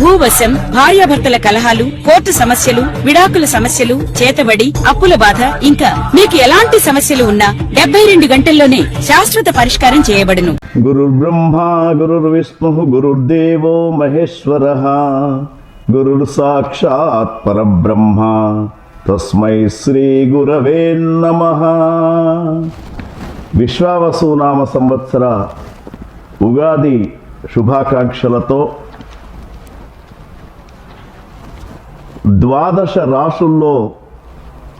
భూవశం భార్యాభర్తల కలహాలు కోర్టు సమస్యలు విడాకుల సమస్యలు చేతబడి అప్పుల బాధ ఇంకా మీకు ఎలాంటి సమస్యలు ఉన్నా డెబ్బై రెండు గంటల్లోనే శాశ్వత పరిష్కారం చేయబడును. గురుర్బ్రహ్మ గురుర్విష్ణు గురుర్దేవో మహేశ్వర. గురుర్ సాక్షాత్ పరబ్రహ్మ. తస్మై శ్రీ గురవే నమ. విశ్వావసునామ సంవత్సర ఉగాది శుభాకాంక్షలతో ద్వాదశ రాశుల్లో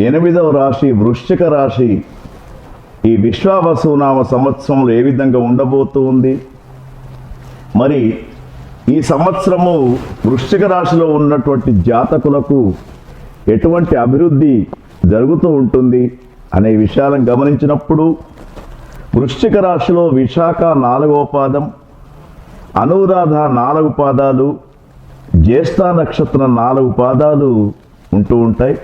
ఎనిమిదవ రాశి వృశ్చిక రాశి ఈ విశ్వావసునామ సంవత్సరంలో ఏ విధంగా ఉండబోతూ ఉంది? మరి ఈ సంవత్సరము వృశ్చిక రాశిలో ఉన్నటువంటి జాతకులకు ఎటువంటి అభివృద్ధి జరుగుతూ ఉంటుంది అనే విషయాలను గమనించినప్పుడు వృశ్చిక రాశిలో విశాఖ నాలుగవ పాదం అనురాధ నాలుగు పాదాలు జ్యేష్ఠ నక్షత్రం నాలుగు పాదాలు ఉంటూ ఉంటాయి.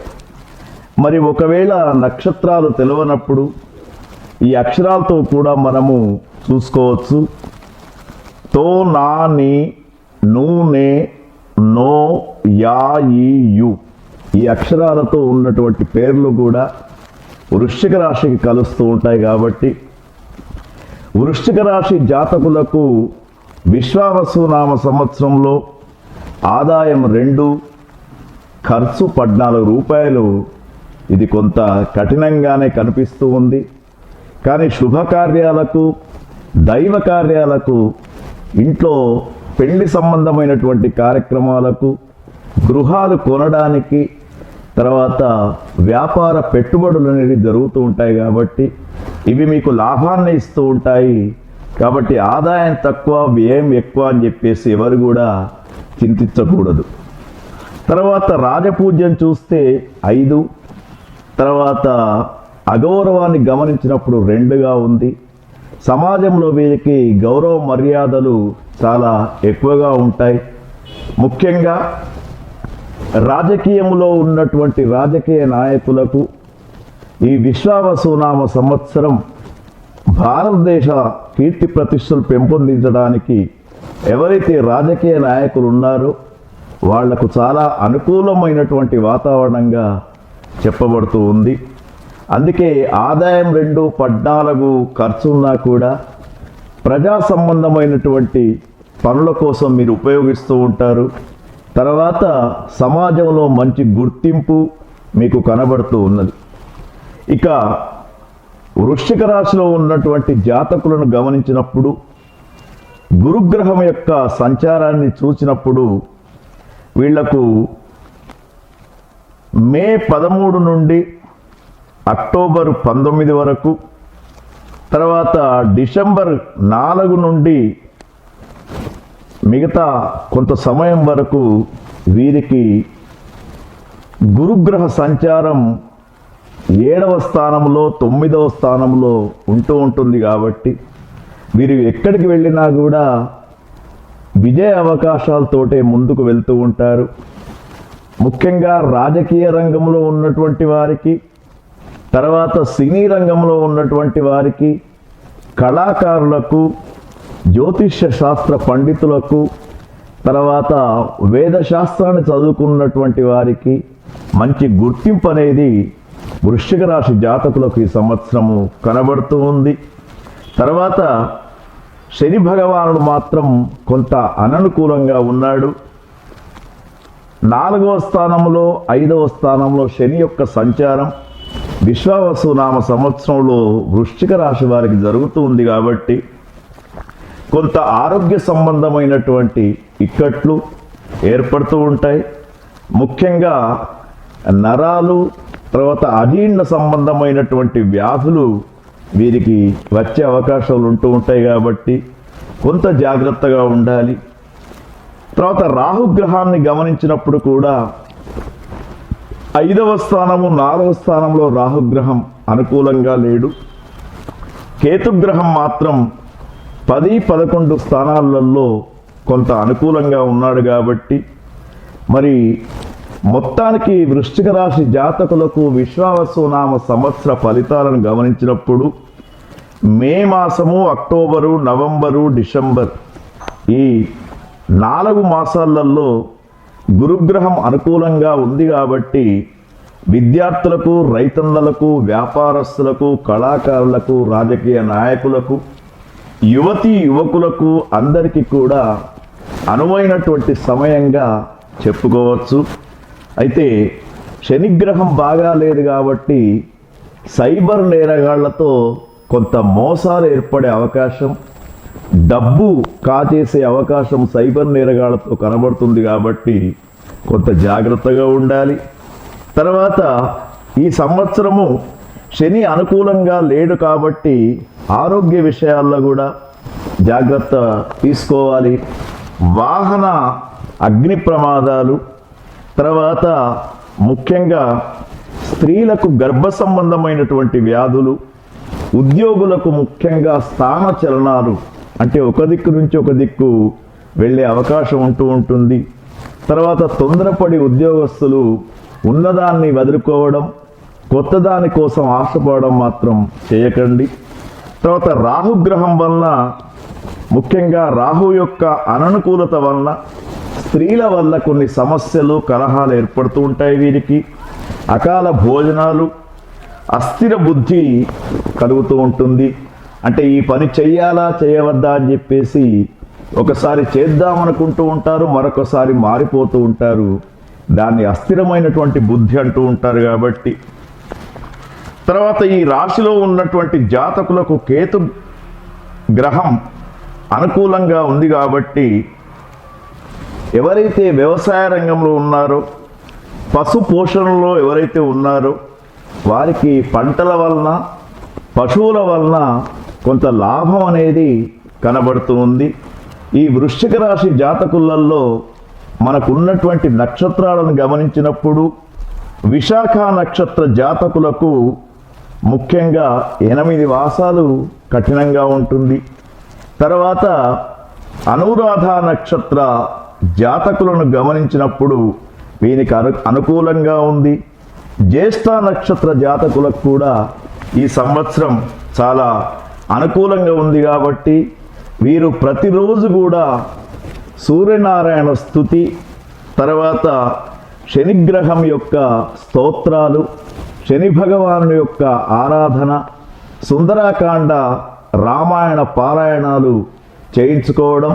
మరి ఒకవేళ నక్షత్రాలు తెలియనప్పుడు ఈ అక్షరాలతో కూడా మనము చూసుకోవచ్చు. తో నా ని నూనె నో యా ఈ యు ఈ అక్షరాలతో ఉన్నటువంటి పేర్లు కూడా వృశ్చిక రాశికి కలుస్తూ ఉంటాయి కాబట్టి వృశ్చిక రాశి జాతకులకు విశ్వావసునామ సంవత్సరంలో ఆదాయం రెండు ఖర్చు పద్నాలుగు రూపాయలు. ఇది కొంత కఠినంగానే కనిపిస్తూ ఉంది. కానీ శుభకార్యాలకు దైవ కార్యాలకు ఇంట్లో పెళ్ళి సంబంధమైనటువంటి కార్యక్రమాలకు గృహాలు కొనడానికి తర్వాత వ్యాపార పెట్టుబడులు అనేవి జరుగుతూ ఉంటాయి కాబట్టి ఇవి మీకు లాభాన్ని ఇస్తూ ఉంటాయి. కాబట్టి ఆదాయం తక్కువ వ్యయం ఎక్కువ అని చెప్పేసి ఎవరు కూడా చింతించకూడదు. తర్వాత రాజపూజ్యం చూస్తే ఐదు. తర్వాత అగౌరవాన్ని గమనించినప్పుడు రెండుగా ఉంది. సమాజంలో వీరికి గౌరవ మర్యాదలు చాలా ఎక్కువగా ఉంటాయి. ముఖ్యంగా రాజకీయంలో ఉన్నటువంటి రాజకీయ నాయకులకు ఈ విశ్వావసునామ సంవత్సరం భారతదేశ కీర్తి ప్రతిష్టలు పెంపొందించడానికి ఎవరైతే రాజకీయ నాయకులు ఉన్నారో వాళ్ళకు చాలా అనుకూలమైనటువంటి వాతావరణంగా చెప్పబడుతూ ఉంది. అందుకే ఆదాయం రెండు పద్నాలుగు ఖర్చు ఉన్నా కూడా ప్రజా సంబంధమైనటువంటి పనుల కోసం మీరు ఉపయోగిస్తూ ఉంటారు. తర్వాత సమాజంలో మంచి గుర్తింపు మీకు కనబడుతూ ఉన్నది. ఇక వృశ్చిక రాశిలో ఉన్నటువంటి జాతకులను గమనించినప్పుడు గురుగ్రహం యొక్క సంచారాన్ని చూసినప్పుడు వీళ్ళకు మే పదమూడు నుండి అక్టోబర్ పంతొమ్మిది వరకు తర్వాత డిసెంబర్ నాలుగు నుండి మిగతా కొంత సమయం వరకు వీరికి గురుగ్రహ సంచారం ఏడవ స్థానంలో తొమ్మిదవ స్థానంలో ఉంటూ ఉంటుంది కాబట్టి వీరు ఎక్కడికి వెళ్ళినా కూడా విజయ అవకాశాలతోటే ముందుకు వెళ్తూ ఉంటారు. ముఖ్యంగా రాజకీయ రంగంలో ఉన్నటువంటి వారికి తర్వాత సినీ రంగంలో ఉన్నటువంటి వారికి కళాకారులకు జ్యోతిష్య శాస్త్ర పండితులకు తర్వాత వేదశాస్త్రాన్ని చదువుకున్నటువంటి వారికి మంచి గుర్తింపు అనేది వృశ్చిక రాశి జాతకులకు ఈ సంవత్సరము కనబడుతూ ఉంది. తర్వాత శని భగవానుడు మాత్రం కొంత అననుకూలంగా ఉన్నాడు. నాలుగవ స్థానంలో ఐదవ స్థానంలో శని యొక్క సంచారం విశ్వావసు నామ సంవత్సరంలో వృశ్చిక రాశి వారికి జరుగుతూ ఉంది కాబట్టి కొంత ఆరోగ్య సంబంధమైనటువంటి ఇక్కట్లు ఏర్పడుతూ ఉంటాయి. ముఖ్యంగా నరాలు తర్వాత అజీర్ణ సంబంధమైనటువంటి వ్యాధులు వీరికి వచ్చే అవకాశాలు ఉంటూ ఉంటాయి కాబట్టి కొంత జాగ్రత్తగా ఉండాలి. తర్వాత రాహుగ్రహాన్ని గమనించినప్పుడు కూడా ఐదవ స్థానము నాలుగవ స్థానంలో రాహుగ్రహం అనుకూలంగా లేడు. కేతుగ్రహం మాత్రం పది పదకొండు స్థానాలలో కొంత అనుకూలంగా ఉన్నాడు కాబట్టి మరి మొత్తానికి వృశ్చిక రాశి జాతకులకు విశ్వావసునామ సంవత్సర ఫలితాలను గమనించినప్పుడు మే మాసము అక్టోబరు నవంబరు డిసెంబర్ ఈ నాలుగు మాసాలలో గురుగ్రహం అనుకూలంగా ఉంది కాబట్టి విద్యార్థులకు రైతన్నలకు వ్యాపారస్తులకు కళాకారులకు రాజకీయ నాయకులకు యువతి యువకులకు అందరికీ కూడా అనువైనటువంటి సమయంగా చెప్పుకోవచ్చు. అయితే శనిగ్రహం బాగా లేదు కాబట్టి సైబర్ నేరగాళ్ళతో కొంత మోసాలు ఏర్పడే అవకాశం డబ్బు కాచేసే అవకాశం సైబర్ నేరగాళ్ళతో కనబడుతుంది కాబట్టి కొంత జాగ్రత్తగా ఉండాలి. తర్వాత ఈ సంవత్సరము శని అనుకూలంగా లేడు కాబట్టి ఆరోగ్య విషయాల్లో కూడా జాగ్రత్త తీసుకోవాలి. వాహన అగ్ని ప్రమాదాలు తర్వాత ముఖ్యంగా స్త్రీలకు గర్భ సంబంధమైనటువంటి వ్యాధులు ఉద్యోగులకు ముఖ్యంగా స్థాన చలనాలు అంటే ఒక దిక్కు నుంచి ఒక దిక్కు వెళ్ళే అవకాశం ఉంటూ ఉంటుంది. తర్వాత తొందరపడి ఉద్యోగస్తులు ఉన్నదాన్ని వదులుకోవడం కొత్త దాని కోసం ఆశపడడం మాత్రం చేయకండి. తర్వాత రాహుగ్రహం వలన ముఖ్యంగా రాహు యొక్క అననుకూలత వలన స్త్రీల వల్ల కొన్ని సమస్యలు కలహాలు ఏర్పడుతూ ఉంటాయి వీరికి. అకాల భోజనాలు అస్థిర బుద్ధి కలుగుతూ ఉంటుంది. అంటే ఈ పని చెయ్యాలా చేయవద్దా అని చెప్పేసి ఒకసారి చేద్దామనుకుంటూ ఉంటారు మరొకసారి మారిపోతూ ఉంటారు. దాన్ని అస్థిరమైనటువంటి బుద్ధి అంటూ ఉంటారు కాబట్టి. తర్వాత ఈ రాశిలో ఉన్నటువంటి జాతకులకు కేతు గ్రహం అనుకూలంగా ఉంది కాబట్టి ఎవరైతే వ్యవసాయ రంగంలో ఉన్నారో పశు పోషణలో ఎవరైతే ఉన్నారో వారికి పంటల వలన పశువుల వలన కొంత లాభం అనేది కనబడుతూ ఉంది. ఈ వృశ్చిక రాశి జాతకులలో మనకున్నటువంటి నక్షత్రాలను గమనించినప్పుడు విశాఖ నక్షత్ర జాతకులకు ముఖ్యంగా ఎనిమిది వాసాలు కఠినంగా ఉంటుంది. తర్వాత అనురాధ నక్షత్ర జాతకులను గమనించినప్పుడు వీనికి అను అనుకూలంగా ఉంది. జ్యేష్ఠ నక్షత్ర జాతకులకు కూడా ఈ సంవత్సరం చాలా అనుకూలంగా ఉంది కాబట్టి వీరు ప్రతిరోజు కూడా సూర్యనారాయణ స్థుతి తర్వాత శనిగ్రహం యొక్క స్తోత్రాలు శని భగవాను యొక్క ఆరాధన సుందరాకాండ రామాయణ పారాయణాలు చేయించుకోవడం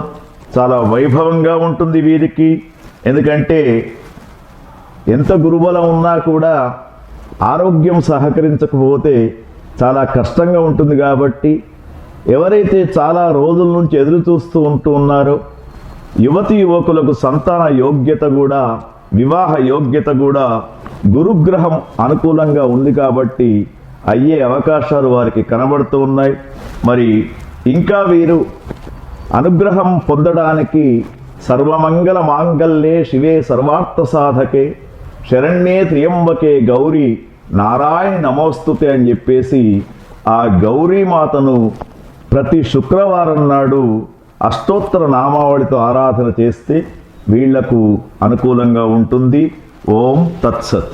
చాలా వైభవంగా ఉంటుంది వీరికి. ఎందుకంటే ఎంత గురుబలం ఉన్నా కూడా ఆరోగ్యం సహకరించకపోతే చాలా కష్టంగా ఉంటుంది కాబట్టి ఎవరైతే చాలా రోజుల నుంచి ఎదురు చూస్తూ ఉంటూ ఉన్నారో యువతి యువకులకు సంతాన యోగ్యత కూడా వివాహ యోగ్యత కూడా గురుగ్రహం అనుకూలంగా ఉంది కాబట్టి అయ్యే అవకాశాలు వారికి కనబడుతూ ఉన్నాయి. మరి ఇంకా వీరు అనుగ్రహం పొందడానికి సర్వమంగళ మాంగళ్యే శివే సర్వార్థ సాధకే శరణ్యే త్రియంబకే గౌరీ నారాయణ నమోస్తుతే అని చెప్పేసి ఆ గౌరీమాతను ప్రతి శుక్రవారం నాడు అష్టోత్తర నామావళితో ఆరాధన చేస్తే వీళ్ళకు అనుకూలంగా ఉంటుంది. ఓం తత్సత్.